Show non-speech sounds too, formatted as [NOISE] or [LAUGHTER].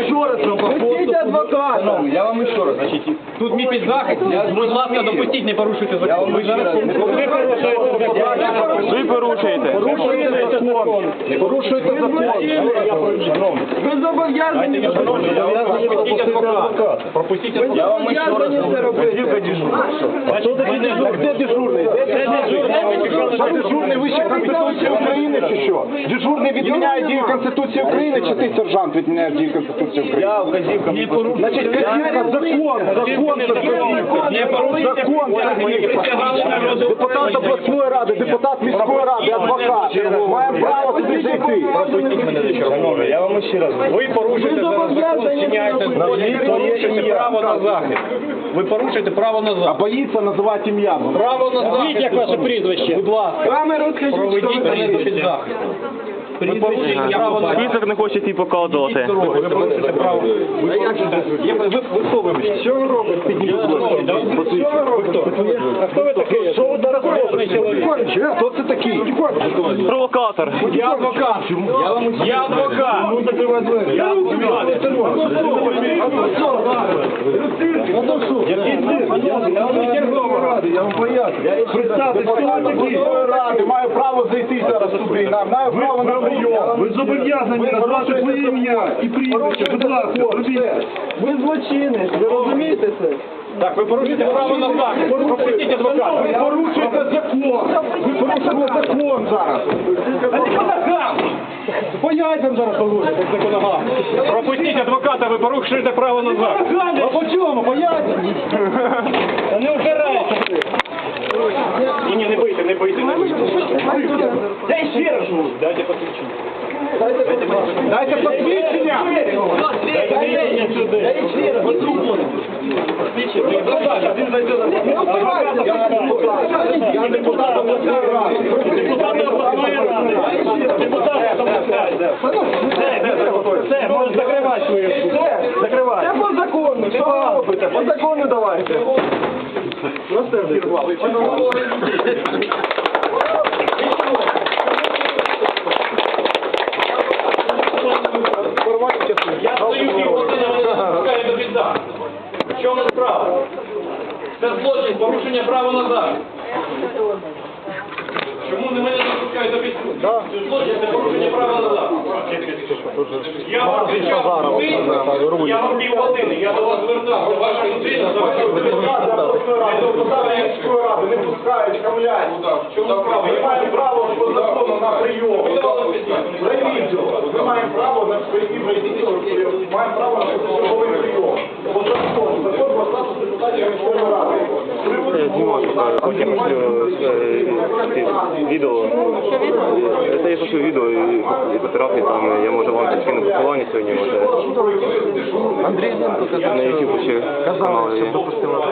Еще раз вам Пустіть адвоката. Я вам ще раз, значить, Тут мій підзахист, будь ласка, допустіть, не порушуйте я закон. раз, не Ви порушуєте. порушуєте закон. Порушуєте закон. Ви зобов'язані. Пропустіть адвоката. Пропустіть я вам ще раз Зобов'язані це робити. А хто такий Хто дежурний? Що дежурний вище Конституції України чи що? Дежурний відміняє дію Конституції України чи ти, сержант, відміняєш дію Конституції України? Я вказівка. Значить, вказівка, закон, закон це вказівка. Закон вказівка. Депутат обласної ради, депутат міської ради, адвокат. Маємо право туди зайти. Шановний, я вам ще раз. Ви порушуєте зараз закон, вчиняєте ви порушуєте право на захист. Ви порушуєте право на А захист. боїться називати ім'я. Право на захист. як ваше прізвище? Будь ласка, проведіть мене до підзахисту. Ви порушуєте право на захист. Список не хочуть і показувати. Ви порушуєте право. Ви порушуєте. Є- Ви ви хто вибачте? Що ви робите? Підніміть, будь ласка. Ви хто? А хто ви такий? Що ви зараз робите? Хто це такий? Провокатор. Я адвокат. Я Я адвокат. Ну, закривай двері. Я адвокат. Я вам. Представте, хто такий? Ради, маю право зайти зараз туди. на- Маю право на прийом. Ви зобов'язані назвати своє ім'я і прізвище. Будь ласка, робіть. Ви злочинець, ви розумієте це? Так, ви порушуєте право на захист. Пропустіть адвоката. Ви порушуєте закон. Ви порушуєте закон зараз. А ти по ногам! По яйцям зараз порушуєте. Пропустіть адвоката, ви порушуєте право на захист. А по чому? По яйцям? [LAUGHS] Та не упирайте. Раз. Дайте посвідчення. Дайте посвідчення. Дайте посвідчення сюди. Я депутат обласної ради. Депутати обласної ради. Депутати обласної ради. Все, можеш закривати свою. Закривай. Це по закону. Що ви робите? По закону давайте. Я стою півгодини, вони не пускають до біда. В чому справа? Це злочин, порушення права на захист. Чому не мене не пускають до біда? Це злочин, це порушення права на захист. Я вам кричав, ви, я вам півгодини, я до вас звертався, ваша людина, за вашу ради не пускають, камлять. В чому справа? Ми маємо право по закону на прийом. Ми маємо право на прийти в ревізію. Маємо право на прийом. По закону. Закон про статус депутатів міської ради. Знімав потім відео. Це я пишу відео і фотографії, там я можу вам скину посилання сьогодні, може. Андрій Зенко казав, На YouTube ще канал є. допустимо.